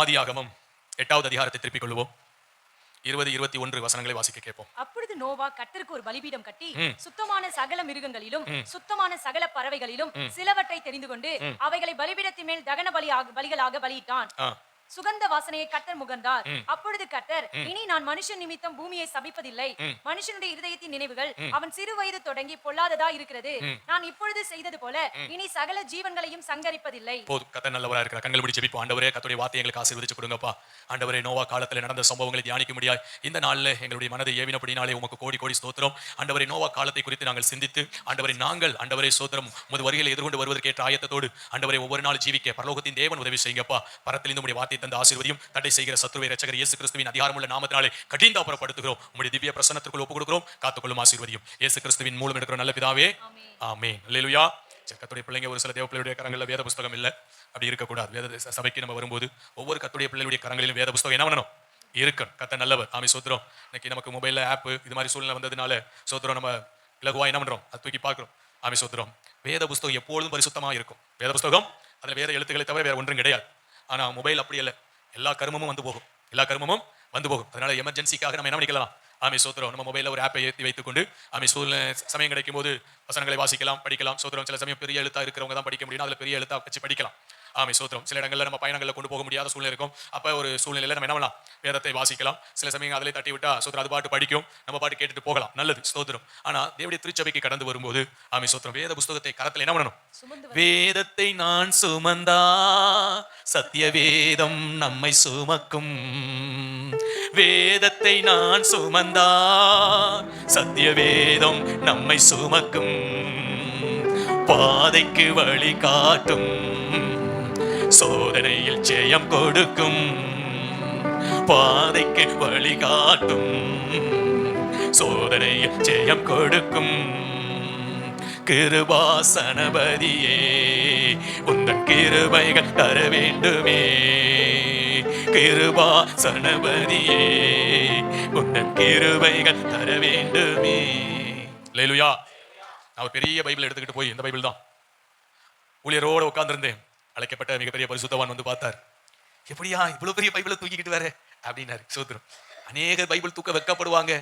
ஆதியாகமம் எட்டாவது அதிகாரத்தை திருப்பிக் கொள்வோம். இருபது இருபத்தி ஒன்று வசனங்களை வாசிக்க கேட்போம். அப்பொழுது நோவா கர்த்தருக்கு ஒரு பலிபீடம் கட்டி. சுத்தமான சகல மிருகங்களிலும் சுத்தமான சகல பறவைகளிலும் சிலவற்றை தெரிந்து கொண்டு அவைகளை பலிபீடத்தின் மேல் தகன பலியாக பலிகளாக பலியிட்டான். சுகந்த வாசனையை கர்த்தர் முகந்தார். அப்பொழுது கர்த்தர் இனி நான் மனுஷன் நிமித்தம் பூமியை சபிப்பதில்லை. மனுஷனுடைய இருதயத்தின் நினைவுகள் அவன் சிறு வயது தொடங்கி பொல்லாததா இருக்கிறது. நான் இப்பொழுது செய்தது போல இனி சகல ஜீவன்களையும் சங்கரிப்பதில்லை. போதும். கத்த நல்லவரா இருக்கிற கண்கள் பிடிச்சு ஜெபிப்போம். ஆண்டவரே கத்துடைய வார்த்தை எங்களுக்கு ஆசீர்வதிச்சு கொடுங்கப்பா. ஆண்டவரே நோவா காலத்தில் நடந்த சம்பவங்களை தியானிக்க முடியாது இந்த நாளில் எங்களுடைய மனதை ஏவினபடினாலே உமக்கு கோடி கோடி ஸ்தோத்திரம். ஆண்டவரே நோவா காலத்தை குறித்து நாங்கள் சிந்தித்து ஆண்டவரை நாங்கள் ஆண்டவரே ஸ்தோத்திரம் முது வருகையில் எதிர்கொண்டு வருவதற்கேற்ற ஆயத்தத்தோடு ஆண்டவரை ஒவ்வொரு நாள் ஜீவிக்க பரலோகத்தின் தேவன் உதவி செய்யுங்கப்பா. பரத்திலிருந்து உடைய வார்த்தை தந்த ஆசீர்வதியும் தடை செய்கிற சத்துருவை ரச்சகர் இயேசு கிறிஸ்துவின் அதிகாரமுள்ள நாமத்தினாலே கடிந்தாபுரப்படுத்துகிறோம் உங்களுடைய திவ்ய பிரசன்னத்திற்குள் ஒப்புக் கொடுக்கிறோம் காத்துக்கொள்ளும் ஆசீர்வதியும் இயேசு கிறிஸ்துவின் மூலம் எடுக்கிற நல்ல பிதாவே. ஆமென். அல்லேலூயா. சரி கத்துடைய பிள்ளைங்க ஒரு சில தேவ பிள்ளையுடைய கரங்களில் வேத புஸ்தகம் இல்லை. அப்படி இருக்கக்கூடாது. வேத சபைக்கு நம்ம வரும்போது ஒவ்வொரு கத்துடைய பிள்ளைகளுடைய கரங்களிலும் வேத புஸ்தகம் என்ன பண்ணணும்? இருக்கணும். கத்த நல்லவர். ஆமே சோத்திரம். இன்னைக்கு நமக்கு மொபைலில் ஆப் இது மாதிரி சூழ்நிலை வந்ததுனால சோத்திரம் நம்ம இலகுவா என்ன பண்றோம்? அது தூக்கி பார்க்குறோம். ஆமே சோத்திரம். வேத புஸ்தகம் எப்பொழுதும் பரிசுத்தமாக இருக்கும். வேத புஸ்தகம் அதில் வேத எழுத்துக்களை தவிர வேற ஒன்றும் கிடையாது. ஆனா மொபைல் அப்படி இல்லை எல்லா கருமமும் வந்து போகும். எல்லா கருமமும் வந்து போகும். அதனால எமர்ஜென்சிக்காக நம்ம என்ன பண்ணிக்கலாம்? ஆமை சோத்திரம். நம்ம மொபைலில் ஒரு ஆப்பை ஏற்றி வைத்துக்கொண்டு ஆமை சூழ்நிலை சமயம் கிடைக்கும் போது வசனங்களை வாசிக்கலாம் படிக்கலாம். சோத்திரம் சில சமயம் பெரிய எழுத்தா இருக்கிறவங்க தான் படிக்க முடியும். அதில் பெரிய எழுத்தா வச்சு படிக்கலாம். ஆமே சோத்திரம். சில இடங்களில் நம்ம பயணங்களில் கொண்டு போக முடியாத சூழ்நிலை இருக்கும். அப்போ ஒரு சூழ்நிலையில் நம்ம என்ன பண்ணலாம்? வேதத்தை வாசிக்கலாம். சில சமயம் அதிலே தட்டி விட்டா சோத்திரம் அது பாட்டு படிக்கும். நம்ம பாட்டு கேட்டுட்டு போகலாம். நல்லது ஸ்தோத்திரம். ஆனா தேவடைய திருச்சபைக்கு கடந்து வரும்போது ஆமே சோத்திரம் வேத புஸ்தகத்தை கரத்தில் என்ன பண்ணணும்? வேதத்தை நான் சுமந்தா சத்திய வேதம் நம்மை சுமக்கும். வேதத்தை நான் சுமந்தா சத்திய வேதம் நம்மை சுமக்கும். பாதைக்கு வழி காட்டும். சோதனையில் ஜெயம் கொடுக்கும். பாதைக்கு வழிகாட்டும் சோதனையில் ஜெயம் கொடுக்கும். கிருபாசனபதியே உந்தன் கிருபைகள் தர வேண்டுமே. கிருபாசனபதியே உந்தன் கிருபைகள் தர வேண்டுமே. லேலுயா நான் ஒரு பெரிய பைபிள் எடுத்துக்கிட்டு போய் இந்த பைபிள் தான் ஊழியரோடு உட்கார்ந்திருந்தேன். அழைக்கப்பட்ட மிகப்பெரிய பரிசுத்தவான் வந்து பார்த்தார். எப்படியா இவ்வளவு பெரிய பைபிளை தூக்கிக்கிட்டு வேற அப்படின்னாரு சோத்திரம். அநேக பைபிள் தூக்க வைக்கப்படுவாங்க.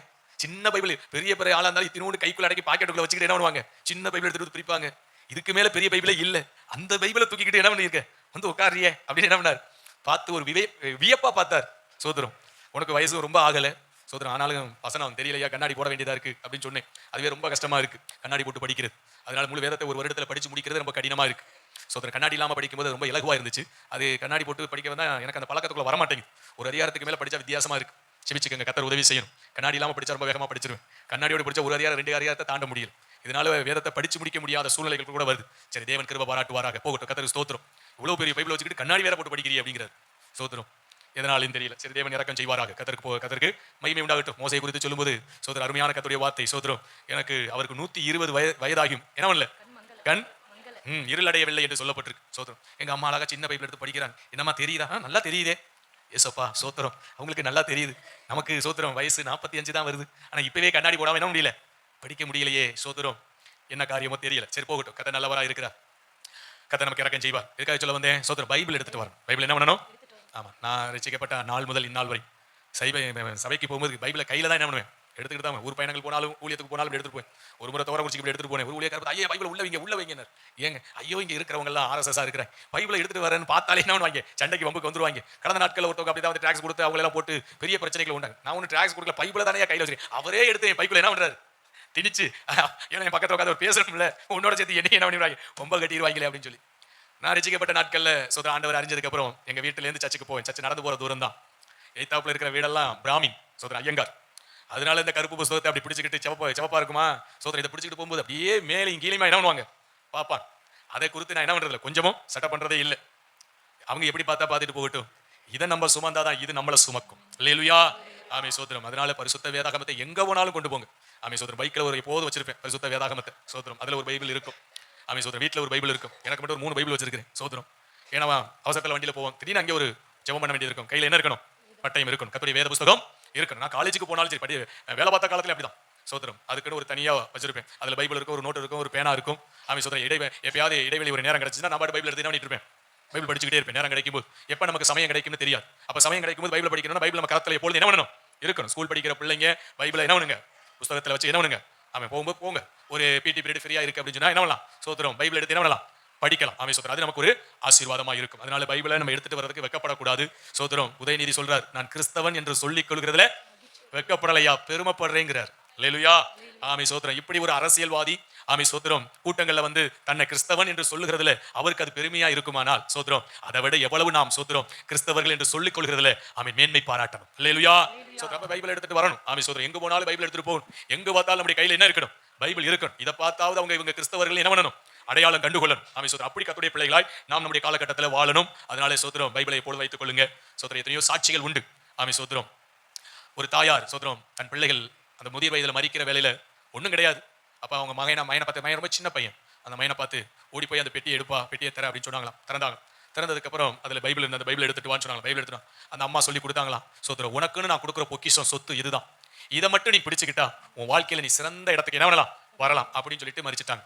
சின்ன பைபிள் பெரிய பெரிய ஆளா இருந்தாலும் இத்தினோடு கைக்குள்ள அடக்கி பாக்கெட்டுக்குள்ள வச்சுக்கிட்டு என்ன பண்ணுவாங்க? சின்ன பைபிள் எடுத்துட்டு பிரிப்பாங்க. இதுக்கு மேல பெரிய பைபிளே இல்ல. அந்த பைபிளை தூக்கிக்கிட்டு என்ன பண்ணிருக்க? வந்து உட்காரியே அப்படின்னு என்ன பண்ணார்? பார்த்து ஒரு விவே வியப்பா பார்த்தார் சோதரம் உனக்கு வயசு ரொம்ப ஆகல. சோதரம் ஆனாலும் வசனம் தெரியலையா? கண்ணாடி போட வேண்டியதா இருக்கு? அப்படின்னு சொன்னேன். அதுவே ரொம்ப கஷ்டமா இருக்கு. கண்ணாடி போட்டு படிக்கிறது. அதனால முழு வேதத்தை ஒரு வருடத்துல படிச்சு முடிக்கிறது ரொம்ப கடினமா இருக்கு. சோதரன் கண்ணாடி இல்லாமல் படிக்கும்போது ரொம்ப இலகுவாக இருந்துச்சு. அது கண்ணாடி போட்டு படிக்க வந்தால் எனக்கு அந்த பழக்கத்துக்குள்ள வரமாட்டேங்குது. ஒரு அதிகாரத்துக்கு மேலே படித்தா வித்தியாசமா இருக்கு. செபிச்சுக்கங்க கத்தர் உதவி செய்யணும். கண்ணாடி இல்லாமல் படித்தா ரொம்ப வேகமாக படிச்சிருவேன். கண்ணாடியோட படிச்சா ஒரு அதிகாரம் ரெண்டு அதிகாரத்தை தாண்ட முடியல. இதனால வேதத்தை படிச்சு முடிக்க முடியாத சூழ்நிலைகள் கூட வருது. சரி தேவன் கிருப பாராட்டுவாராக. போகட்டும் கத்தர் ஸ்தோத்திரம். இவ்வளோ பெரிய பைபிள் வச்சுக்கிட்டு கண்ணாடி வேற போட்டு படிக்கிறீ அப்படிங்கிறது ஸ்தோத்திரம். எதனாலும் தெரியல. சரி தேவன் இறக்கம் செய்வாராக. கதற்கு போ கதற்கு மகிமை உண்டாகட்டும். மோசை குறித்து சொல்லும்போது சோதர அருமையான கத்துடைய வார்த்தை. சோதரம் எனக்கு அவருக்கு நூத்தி இருபது வய வயதாகும் என்ன கண் ம் இருளடையவில்லை என்று சொல்லப்பட்டிருக்கு. சோத்திரம். எங்கள் அம்மா அழகாக சின்ன பைப்பில் எடுத்து படிக்கிறாங்க. என்னம்மா தெரியுதா? நல்லா தெரியுதே. ஏசப்பா சோத்திரம். அவங்களுக்கு நல்லா தெரியுது. நமக்கு சோத்திரம் வயசு நாற்பத்தி அஞ்சு தான் வருது. ஆனால் இப்பவே கண்ணாடி போடாம என்ன முடியல? படிக்க முடியலையே சோத்திரம். என்ன காரியமோ தெரியல. சரி போகட்டும். கதை நல்லவராக இருக்கிறா கதை நமக்கு இறக்கம் செய்வார். இருக்காது சொல்ல வந்தேன்? சோத்திரம் பைபிள் எடுத்துட்டு வரணும். பைபிள் என்ன பண்ணணும்? ஆமா நான் ரசிக்கப்பட்ட நாள் முதல் இந்நாள் வரை. சைப சபைக்கு போகும்போது பைபிளை கையில தான் என்ன பண்ணுவேன்? எடுத்துக்கிட்டு தான் ஊர் பயணங்கள் போனாலும் ஊழியத்துக்கு போனாலும் எடுத்துட்டு போய் ஒரு முறை தவற குடிச்சு இப்படி எடுத்துட்டு போனேன். ஒரு ஊழியக்கார ஐயா பைபிள் உள்ள வைங்க உள்ள வைங்கனர் ஏங்க ஐயோ இங்க இருக்கிறவங்க எல்லாம் ஆர்எஸ்எஸ் இருக்கிறேன். பைபிளை எடுத்துட்டு வரேன்னு பார்த்தாலே என்ன வாங்க சண்டைக்கு வம்புக்கு வந்துருவாங்க. கடந்த நாட்கள் ஒருத்தவங்க அப்படி தான் வந்து ட்ராக்ஸ் கொடுத்து அவங்க எல்லாம் போட்டு பெரிய பிரச்சனைகள் உண்டாங்க. நான் ஒன்று டாக்ஸ் கொடுக்கல பைபிளை தானே கையில் வச்சிருக்கேன். அவரே எடுத்து என் பைபிள் என்ன பண்ணுறாரு திணிச்சு ஏன்னா என் பக்கத்துல உட்காந்து பேசணும்ல. உன்னோட சேர்த்து என்ன என்ன பண்ணிடுவாங்க? ரொம்ப கட்டிடுவாங்களே அப்படின்னு சொல்லி. நான் ரசிக்கப்பட்ட நாட்கள்ல சொந்த ஆண்டவர் அறிஞ்சதுக்கு அப்புறம் எங்க வீட்டுல இருந்து சர்ச்சுக்கு போவேன். சர்ச்சு நடந்து போற தூரம் தான். எய்தாப்புல இருக்கிற வீடெல்லாம் பிராமின் சோதரன் ஐயங்கார். அதனால இந்த கருப்பு புஸ்தகத்தை அப்படி பிடிச்சிக்கிட்டு செவப்பா செவப்பா இருக்குமா? சோதனை இதை பிடிச்சிக்கிட்டு போகும்போது அப்படியே மேலையும் கீழையுமா என்ன பண்ணுவாங்க? பாப்பான் அதை குறித்து நான் என்ன பண்றதில்ல கொஞ்சமும் சட்டை பண்றதே இல்லை. அவங்க எப்படி பார்த்தா பார்த்துட்டு போகட்டும். இதை நம்ம சுமந்தாதான் இது நம்மளை சுமக்கும். இல்லையா ஆமே சோத்திரம். அதனால பரிசுத்த வேதாகமத்தை எங்க போனாலும் கொண்டு போங்க. ஆமே சோத்திரம். பைக்கில் ஒரு எப்போதும் வச்சிருப்பேன் பரிசுத்த வேதாகமத்தை. சோத்திரம் அதுல ஒரு பைபிள் இருக்கும். ஆமே சோத்திரம். வீட்டில் ஒரு பைபிள் இருக்கும். எனக்கு மட்டும் ஒரு மூணு பைபிள் வச்சிருக்கிறேன் சோத்திரம். ஏன்னா அவசரத்தில் வண்டியில் போவோம். திடீர்னு அங்கே ஒரு ஜெபம் பண்ண வேண்டியது இருக்கும். கையில் என்ன இருக்கணும்? பட்டயம் இருக்கணும். கத்துடைய வேத புஸ்தகம் இருக்கணும். நான் காலேஜுக்கு போனாலும் சரி படி வேலை பார்த்த காலத்துல அப்படிதான். சோத்திரம். அதுக்குன்னு ஒரு தனியாக வச்சிருப்பேன். அதுல பைபிள் இருக்கும் ஒரு நோட் இருக்கும் ஒரு பேனா இருக்கும். அவன் சோத்திரம். இடை எப்பயாவது இடைவெளி ஒரு நேரம் கிடைச்சுன்னா நான் பாட்டு பைபிள் எடுத்து என்ன பண்ணிட்டு இருப்பேன் பைபிள் படிச்சுக்கிட்டே இருப்பேன். நேரம் கிடைக்கும்போது. எப்ப நமக்கு சமயம் கிடைக்கும்னு தெரியாது. அப்ப சமயம் கிடைக்கும்போது பைபிள் படிக்கணும்னா பைபிள் நம்ம கரத்தில் எப்பொழுது என்ன பண்ணணும்? இருக்கணும். ஸ்கூல் படிக்கிற பிள்ளைங்க பைபிளை என்ன பண்ணுங்க? புஸ்தகத்தில் வச்சு என்ன பண்ணுங்க? அவன் போகும்போது போங்க. ஒரு பிடி பீரியட் ஃப்ரீயா இருக்கு அப்படின்னு சொன்னால் என்ன பண்ணலாம்? சோத்திரம் பைபிள் எடுத்து என்ன பண்ணலாம்? படிக்கலாம். ஆமே சோத்திரம் அது நமக்கு ஒரு ஆசீர்வாதமா இருக்கும். அதனால பைபிளை நம்ம எடுத்துட்டு வர்றதுக்கு வெக்கப்படக்கூடாது. சோதரம் உதயநிதி சொல்றார் நான் கிறிஸ்தவன் என்று சொல்லிக் கொள்கிறதுல வெக்கப்படலையா? பெருமைப்படுறேங்கிறார். லேலுயா ஆமை சோதரம் இப்படி ஒரு அரசியல்வாதி ஆமை சோதரம் கூட்டங்கள்ல வந்து தன்னை கிறிஸ்தவன் என்று சொல்லுகிறதுல அவருக்கு அது பெருமையா இருக்குமானால் சோதரம் அதை விட எவ்வளவு நாம் சோதரம் கிறிஸ்தவர்கள் என்று சொல்லிக் கொள்கிறதுல ஆமை மேன்மை பாராட்டணும். லேலுயா சோதரம் பைபிள் எடுத்துட்டு வரணும். ஆமை சோதரம் எங்க போனாலும் பைபிள் எடுத்துட்டு போகணும். எங்க பார்த்தாலும் நம்முடைய கையில என்ன இருக்கணும்? பைபிள் இருக்கணும். இதை பார்த்தாவது அவங்க இவங்க கிறிஸ்தவர்கள் என்ன பண்ணணும்? அடையாளம் கண்டுகொள்ளணும். ஆமை சோத்திரம் அப்படி கத்துடைய பிள்ளைகளாய் நாம் நம்முடைய காலகட்டத்தில் வாழணும். அதனாலே சோத்திரம் பைபிளை எப்போது வைத்துக் கொள்ளுங்க. சோத்திரம் எத்தனையோ சாட்சிகள் உண்டு. ஆமை சோத்திரம் ஒரு தாயார் சோதரம் தன் பிள்ளைகள் அந்த முதிர் வயதில் மறிக்கிற வேலையில ஒன்றும் கிடையாது. அப்போ அவங்க மகனை மயனை பார்த்து மயன் ரொம்ப சின்ன பையன். அந்த மயனை பார்த்து ஓடி போய் அந்த பெட்டியை எடுப்பா பெட்டியை தர அப்படின்னு சொன்னாங்களாம். திறந்தாங்க திறந்ததுக்கப்புறம் அதில் பைபிள் இருந்த அந்த பைபிள் எடுத்துட்டு வான்னு சொன்னாங்க பைபிள் எடுத்துட்டு அந்த அம்மா சொல்லி கொடுத்தாங்களாம். சோதரம் உனக்குன்னு நான் கொடுக்குற பொக்கிஷம் சொத்து இதுதான். இதை மட்டும் நீ பிடிச்சிக்கிட்டா உன் வாழ்க்கையில நீ சிறந்த இடத்துக்கு என்ன பண்ணலாம்? வரலாம். அப்படின்னு சொல்லிட்டு மறிச்சிட்டாங்க.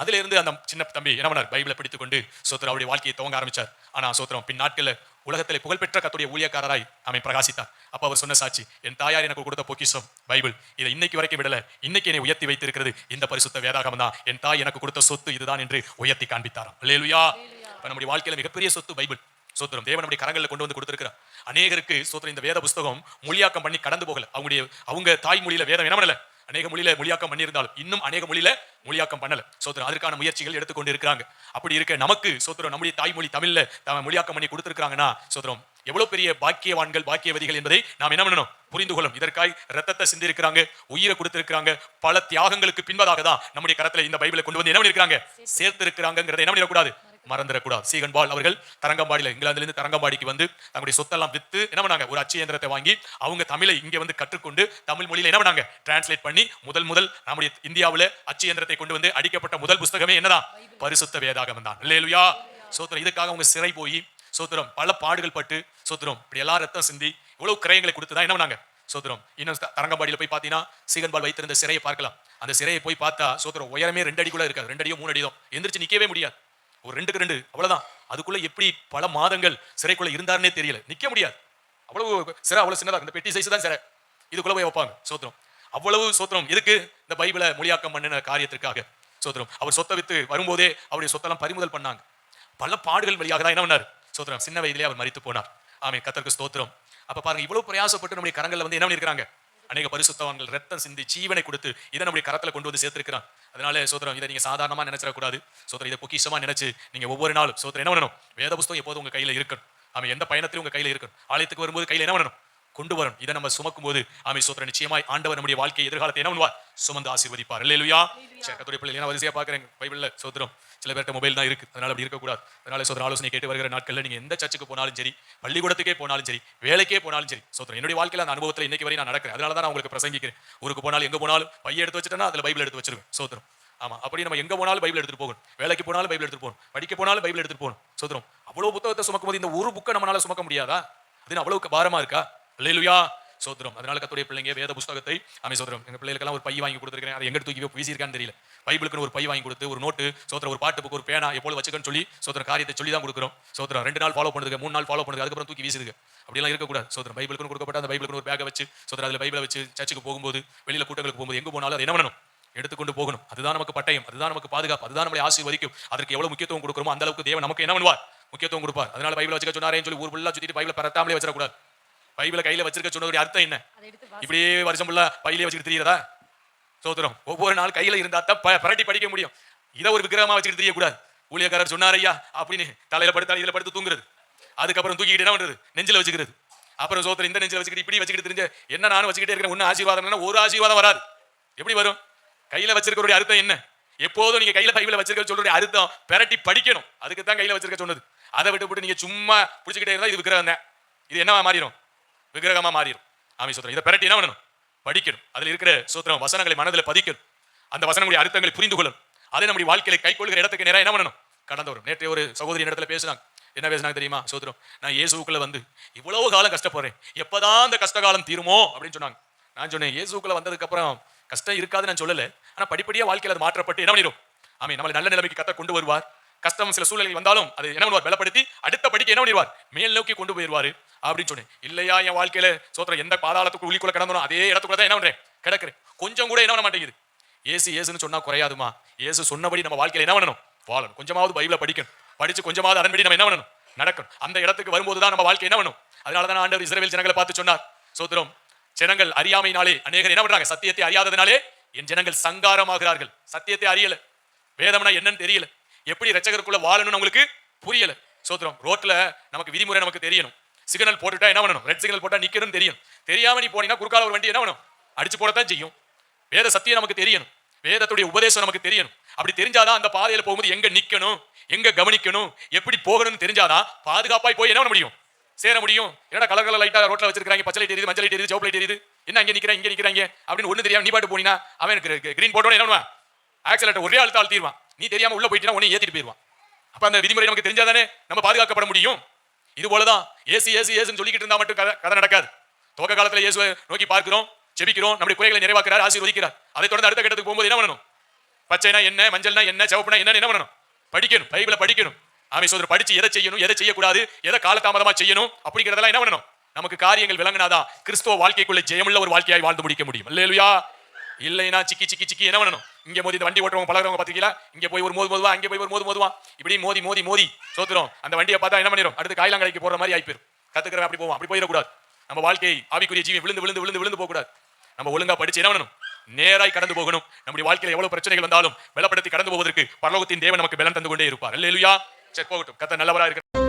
அதுல இருந்து அந்த சின்ன தம்பி என்ன பண்ணார்? பைபிளை பிடித்துக்கொண்டு சோத்ரா சோத்திரம் அவருடைய வாழ்க்கையை துவங்க ஆரம்பிச்சார். ஆனா சோத்திரம் பின் நாட்களில் உலகத்திலே புகழ்பெற்ற கத்துடைய ஊழியக்காரராய் அவன் பிரகாசித்தார் அப்ப அவர் சொன்ன சாட்சி என் தாயார் எனக்கு கொடுத்த பொக்கிஷம் பைபிள் இதை இன்னைக்கு வரைக்கும் விடல. இன்னைக்கு என்னை உயர்த்தி வைத்திருக்கிறது இந்த பரிசுத்த வேதாகம் தான். என் தாய் எனக்கு கொடுத்த சொத்து இதுதான் என்று உயர்த்தி காண்பித்தாராம். லேலுயா இப்ப நம்முடைய வாழ்க்கையில மிகப்பெரிய சொத்து பைபிள். சோத்திரம் தேவன் நம்முடைய கரங்களில் கொண்டு வந்து கொடுத்திருக்கிறார். அநேகருக்கு சோத்திரம் இந்த வேத புஸ்தகம் மொழியாக்கம் பண்ணி கடந்து போகல. அவங்களுடைய அவங்க தாய்மொழியில வேதம் என்ன பண்ணல? அநேக மொழியில மொழியாக்கம் பண்ணியிருந்தாலும் இன்னும் அநேக மொழியில மொழியாக்கம் பண்ணல. சோத்திரம் அதற்கான முயற்சிகள் எடுத்துக்கொண்டு இருக்கிறாங்க அப்படி இருக்க நமக்கு சோத்திரம் நம்முடைய தாய்மொழி தமிழ்ல தாம மொழியாக்கம் பண்ணி கொடுத்துருக்காங்கன்னா சோத்திரம் எவ்வளவு பெரிய பாக்கியவான்கள் பாக்கியவதிகள் என்பதை நாம் என்ன பண்ணணும்? புரிந்து கொள்ளும் இதற்காய் ரத்தத்தை சிந்திருக்கிறாங்க உயிரை கொடுத்திருக்கிறாங்க பல தியாகங்களுக்கு பின்பதாக தான் நம்முடைய கரத்துல இந்த பைபிளை கொண்டு வந்து என்ன பண்ணிருக்காங்க சேர்த்து இருக்கிறாங்கிறத என்ன பண்ணிடக்கூடாது? மறந்துடக்கூடாது. சீகன்பால் அவர்கள் தரங்கம்பாடியில் இங்கிலாந்துலேருந்து தரங்கம்பாடிக்கு வந்து தங்களுடைய சொத்தெல்லாம் வித்து என்ன பண்ணாங்க? ஒரு அச்சு இயந்திரத்தை வாங்கி அவங்க தமிழை இங்கே வந்து கற்றுக்கொண்டு தமிழ் மொழியில என்ன பண்ணாங்க? டிரான்ஸ்லேட் பண்ணி முதல் முதல் நம்முடைய இந்தியாவுல அச்சு இயந்திரத்தை கொண்டு வந்து அடிக்கப்பட்ட முதல் புஸ்தகமே என்னதான்? பரிசுத்த வேதாகமம் தான். இல்லையா சோத்திரம் இதுக்காக அவங்க சிறை போய் சோத்திரம் பல பாடுகள் பட்டு சோத்திரம் இப்படி எல்லாம் ரத்தம் சிந்தி இவ்வளவு கிரயங்களை கொடுத்து தான் என்ன பண்ணாங்க? சோத்திரம் இன்னும் தரங்கம்பாடியில் தரங்கம்பாடியில போய் பார்த்தீங்கன்னா சீகன்பால் வைத்திருந்த சிறையை பார்க்கலாம். அந்த சிறையை போய் பார்த்தா சோத்திரம் உயரமே ரெண்டு அடி கூட இருக்காது. ரெண்டு அடியோ மூணு அடி தான் எந்திரிச்சு நிற்கவே முடியாது. ஒரு ரெண்டுக்கு ரெண்டு அவ்வளவுதான். அதுக்குள்ள எப்படி பல மாதங்கள் சிறைக்குள்ள இருந்தாருன்னே தெரியல. நிக்க முடியாது. அவ்வளவு சிறை அவ்வளவு சின்னதா இந்த பெட்டி சைஸ் தான் சிறை. இதுக்குள்ள போய் வைப்பாங்க. சோத்திரம். அவ்வளவு சோத்திரம். எதுக்கு? இந்த பைபிளை மொழியாக்கம் பண்ணின காரியத்திற்காக. சோத்திரம். அவர் சொத்தை வித்து வரும்போதே அவருடைய சொத்தெல்லாம் பறிமுதல் பண்ணாங்க. பல பாடுகள் வழியாக தான் என்ன பண்ணார்? சோத்திரம். சின்ன வயதிலே அவர் மறித்து போனார். ஆமே கத்தருக்கு ஸ்தோத்திரம். அப்ப பாருங்க இவ்வளவு பிரயாசப்பட்டு நம்முடைய கரங்கள்ல வந்து என்ன பண்ணிருக்காங்க அநேக பரிசுத்தவான்கள் ரத்தம் சிந்தி ஜீவனை கொடுத்து இதை நம்முடைய கரத்துல கொண்டு வந்து சேர்த்திருக்கிறான் அதனால சோத்திரம் இதை நீங்க சாதாரணமா நினைச்சிடக்கூடாது. சோத்திரம் இதை பொக்கிஷமா நினைச்சு நீங்க ஒவ்வொரு நாளும் சோத்திரம் என்ன பண்ணணும்? வேத புஸ்தகம் எப்போதும் உங்க கையில இருக்கணும். அவன் எந்த பயணத்திலும் உங்க கையில இருக்கணும். ஆலயத்துக்கு வரும்போது கையில என்ன பண்ணணும்? கொண்டு வரணும் இதை நம்ம சுமக்கும் போது ஆமை சோத்திரம் நிச்சயமாய் ஆண்டவர் நம்முடைய வாழ்க்கை எதிர்காலத்தை என்ன பண்ணுவார்? சுமந்து ஆசீர்வதிப்பார். இல்லையா சரி கத்துரை பிள்ளை ஏன்னா வரிசையா பாக்குறேன் பைபிள்ல சோத்திரம். சில பேர்ட்ட மொபைல் தான் இருக்கு. அதனால அப்படி இருக்கக்கூடாது. அதனால சோதர ஆலோசனை கேட்டு வருகிற நாட்கள்ல நீங்க எந்த சர்ச்சுக்கு போனாலும் சரி பள்ளிக்கூடத்துக்கே போனாலும் சரி வேலைக்கே போனாலும் சரி சோத்திரம் என்னுடைய வாழ்க்கையில அந்த அனுபவத்துல இன்னைக்கு வரை நான் நடக்கிறேன். அதனால தான் நான் உங்களுக்கு பிரசங்கிக்கிறேன். ஊருக்கு போனாலும் எங்க போனாலும் பைய எடுத்து வச்சுட்டேன்னா அதுல பைபிள் எடுத்து வச்சிருவேன் சோத்திரம். ஆமா அப்படி நம்ம எங்க போனாலும் பைபிள் எடுத்துட்டு போகணும். வேலைக்கு போனாலும் பைபிள் எடுத்துட்டு போகணும். படிக்க போனாலும் பைபிள் எடுத்துட்டு போகணும் சோத்திரம். அவ்வளவு புத்தகத்தை சுமக்கும் போது இந்த ஒரு புக்கை நம்மளால சுமக்க முடியாதா? அது அவ்வளவு பாரமா இருக்கா? அல்லேலுயா சோத்ரம் அதனால கத்துடைய பிள்ளைங்க வேத புஸ்தகத்தை அமை சோத்திரம். எங்க பிள்ளைகளுக்கெல்லாம் ஒரு பை வாங்கி கொடுத்துருக்கேன் அதை எங்க தூக்கி போய் வீசியிருக்கான்னு தெரியல. பைபிளுக்கு ஒரு பை வாங்கி கொடுத்து ஒரு நோட்டு சோத்திரம் ஒரு பாட்டு புக்கு ஒரு பேனா எப்போது வச்சுக்கன்னு சொல்லி சோத்திரம் காரியத்தை சொல்லி தான் கொடுக்குறோம். சோத்திரம் ரெண்டு நாள் ஃபாலோ பண்ணுது மூணு நாள் ஃபாலோ பண்ணுது அதுக்கப்புறம் தூக்கி வீசுதுங்க. அப்படிலாம் இருக்கக்கூடாது. சோத்திரம் பைபிளுக்கு கொடுக்கப்பட்ட அந்த பைபிளுக்கு ஒரு பேக்கை வச்சு சோத்திரம் அதில் பைபிளை வச்சு சர்ச்சுக்கு போகும்போது வெளியில் கூட்டங்களுக்கு போகும்போது எங்க போனாலும் அதை என்ன பண்ணணும்? எடுத்துக்கொண்டு போகணும். அதுதான் நமக்கு பட்டயம் அதுதான் நமக்கு பாதுகாப்பு அதுதான் நம்மளை ஆசீர்வதிக்கும். அதற்கு எவ்வளவு முக்கியத்துவம் கொடுக்குறோமோ அந்த அளவுக்கு தேவன் நமக்கு என்ன பண்ணுவார்? முக்கியத்துவம் கொடுப்பார். அதனால பைபிள் வச்சுக்க சொன்னாரேன்னு சொல்லி ஊர் ஃபுல்லாக சுற்றிட்டு பைபிளை பரத்தாமலே வச்சிடக்கூடாது. பைபிளை கையில வச்சிருக்க சொன்னதுடைய அர்த்தம் என்ன. இப்படியே வருஷம் ஃபுல்லா பையிலே வச்சுக்கிட்டு தெரியறதா? சோத்திரம் ஒவ்வொரு நாள் கையில இருந்தா தான் பரட்டி படிக்க முடியும். இதை ஒரு விக்கிரகமா வச்சுக்கிட்டு தெரியக்கூடாது. ஊழியக்காரர் சொன்னார் ஐயா அப்படின்னு தலையில படுத்தா இதுல படுத்து தூங்குறது. அதுக்கப்புறம் தூக்கிட்டு என்ன பண்றது? நெஞ்சில வச்சுக்கிறது. அப்புறம் சோத்திரம் இந்த நெஞ்சில வச்சுக்கிட்டு இப்படி வச்சுக்கிட்டு தெரிஞ்ச என்ன நானும் வச்சுக்கிட்டே இருக்கிறேன் ஒன்னும் ஆசீர்வாதம் ஒரு ஆசீர்வாதம் வராது. எப்படி வரும்? கையில வச்சிருக்கிறோட அர்த்தம் என்ன? எப்போதும் நீங்க கையில பைபிள வச்சிருக்க சொல்ற அர்த்தம் பெரட்டி படிக்கணும். அதுக்கு தான் கையில வச்சிருக்க சொன்னது. அதை விட்டு விட்டு நீங்க சும்மா பிடிச்சிக்கிட்டே இருந்தா இது விக்கிரகம் தான். இது என்னவா மாறிடும்? விக்கிரகமாக மாறிடும் ஆமி சோத்திரம் இதை பெரட்டி என்ன பண்ணணும்? படிக்கணும். அதில் இருக்கிற சோத்திரம் வசனங்களை மனதில் பதிக்கணும். அந்த வசனங்களுடைய அர்த்தங்களை புரிந்து கொள்ளணும். அதை நம்முடைய வாழ்க்கையில கை கொள்கிற இடத்துக்கு நேராக என்ன பண்ணணும்? கடந்து வரும் நேற்று ஒரு சகோதரி இடத்துல பேசுனாங்க. என்ன பேசுனாங்க தெரியுமா சோத்திரம்? நான் இயேசுக்குள்ள வந்து இவ்வளவு காலம் கஷ்டப்படுறேன். எப்போதான் அந்த கஷ்ட காலம் தீருமோ அப்படின்னு சொன்னாங்க. நான் சொன்னேன் இயேசுக்குள்ள வந்ததுக்கப்புறம் கஷ்டம் இருக்காது நான் சொல்லலை. ஆனால் படிப்படியாக வாழ்க்கையில் அது மாற்றப்பட்டு என்ன பண்ணிடும் ஆமே நம்மளை நல்ல நிலைமைக்கு கத்த கொண்டு வருவார். கஷ்டம் சில சூழ்நிலைகள் வந்தாலும் அது என்ன பண்ணுவார்? பலப்படுத்தி அடுத்த படிக்க என்ன பண்ணிடுவார் மேல் நோக்கி கொண்டு போயிடுவார் அப்படின்னு சொன்னேன். இல்லையா என் வாழ்க்கையில? சோத்திரம் எந்த பாதாளத்துக்கு உளிக்குள்ள கிடந்தனோ அதே இடத்துக்குள்ள தான் என்ன பண்றேன்? கிடக்குறேன். கொஞ்சம் கூட என்ன பண்ண மாட்டேங்குது. ஏசு ஏசுன்னு சொன்னா குறையாதுமா. ஏசு சொன்னபடி நம்ம வாழ்க்கையில என்ன பண்ணணும்? வாழணும். கொஞ்சமாவது பைபிளை படிக்கணும். படிச்சு கொஞ்சமாவது அதன்படி நம்ம என்ன பண்ணணும்? நடக்கணும். அந்த இடத்துக்கு வரும்போது தான் நம்ம வாழ்க்கை என்ன பண்ணும் அதனால தான் ஆண்டவர் இஸ்ரேல் ஜனங்களை பார்த்து சொன்னார். சோத்திரம் ஜனங்கள் அறியாமையினாலே அநேகர் என்ன பண்றாங்க? சத்தியத்தை அறியாததுனாலே என் ஜனங்கள் சங்காரமாகிறார்கள். சத்தியத்தை அறியல. வேதம்னா என்னன்னு தெரியல. எப்படி ரச்சகருக்குள்ள வாழணும்னு அவங்களுக்கு புரியல. சோத்திரம் ரோட்ல நமக்கு விதிமுறை நமக்கு தெரியணும். சிக்னல் போட்டுட்டா என்ன பண்ணணும்? ரெட் சிக்னல் போட்டால் நிற்கணும்னு தெரியும். தெரியாமல் நீ போனீங்கன்னா குறுக்கால ஒரு வண்டி என்ன பண்ணணும்? அடிச்சு போடத்தான் செய்யும். வேத சத்தியம் நமக்கு தெரியணும். வேதத்துடைய உபதேசம் நமக்கு தெரியணும். அப்படி தெரிஞ்சாதான் அந்த பாதையில் போகும்போது எங்கே நிற்கணும் எங்கே கவனிக்கணும்? எப்படி போகணும்னு தெரிஞ்சாதான் பாதுகாப்பாய் போய் என்ன பண்ண முடியும்? சேர முடியும். என்னடா கலர் கலர் லைட்டாக ரோட்டில் வச்சிருக்காங்க பச்சை லைட் தெரியுது மஞ்சள் லைட் தெரியுது சிவப்பு லைட் தெரியுது என்ன இங்கே நிற்கிறேன் இங்கே நிற்கிறாங்க அப்படின்னு ஒன்று தெரியாமல் நீ பாட்டு போனீங்கன்னா அவன் கிரீன் போட்டோன்னு என்ன பண்ணுவான்? ஆக்சிலேட்டர் ஒரே அழுத்த அழுத்திடுவான். நீ தெரியாமல் உள்ளே போயிட்டா உன்னை ஏற்றிட்டு போயிடுவான். அப்போ அந்த விதிமுறை நமக்கு தெரிஞ்சாதானே நம்ம பாதுகாக்கப்பட முடியும். இது போலதான் ஏசு ஏசு ஏசுன்னு சொல்லிக்கிட்டு இருந்தா மட்டும் கதை கதை நடக்காது. துவக்க காலத்துல இயேசுவை நோக்கி பார்க்கிறோம் செபிக்கிறோம் நம்முடைய குறைகளை நிறைவாக்குறார் ஆசீர்வதிக்கிறார். அதை தொடர்ந்து அடுத்த கட்டத்துக்கு போகும்போது என்ன பண்ணணும்? பச்சைனா என்ன மஞ்சள்னா என்ன சிவப்புனா என்னன்னு என்ன பண்ணணும்? படிக்கணும் பைபிளை படிக்கணும். ஆமை சோதர் படிச்சு எதை செய்யணும் எதை செய்யக்கூடாது எதை காலதாமதமா செய்யணும் அப்படிங்கிறதெல்லாம் என்ன பண்ணணும்? நமக்கு காரியங்கள் விளங்கினாதான் கிறிஸ்துவ வாழ்க்கைக்குள்ள ஜெயமுள்ள ஒரு வாழ்க்கையாய் வாழ்ந்து முடிக்க முடியும். இல்லையா இல்லைன்னா சிக்கி சிக்கி சிக்கி என்ன பண்ணணும்? இங்க மோதி இந்த வண்டி ஓட்டுறவங்க பழகிறவங்க பார்த்துக்கீங்களா இங்க போய் ஒரு மோது மோதுவா அங்கே போய் ஒரு மோது மோதுவா. இப்படி மோதி மோதி மோதி. சோத்துறோம். அந்த வண்டியை பார்த்தா என்ன பண்ணிடும் அடுத்து காயிலாங்கடைக்கு போற மாதிரி ஆயிப்போம் கற்றுக்கிறவன் அப்படி போவோம் அப்படி போயிடக்கூடாது. நம்ம வாழ்க்கை ஆவிக்குரிய ஜீவி விழுந்து விழுந்து விழுந்து விழுந்து போகக்கூடாது. நம்ம ஒழுங்கா படிச்சு என்ன பண்ணணும்? நேராய் கடந்து போகணும். நம்முடைய வாழ்க்கையில் எவ்வளவு பிரச்சனைகள் வந்தாலும் பலப்படுத்தி கடந்து போவதற்கு பரலோகத்தின் தேவன் நமக்கு பலன் தந்து கொண்டே இருப்பார். இல்லையா சரி போகட்டும். கத்த நல்லவராக இருக்கிற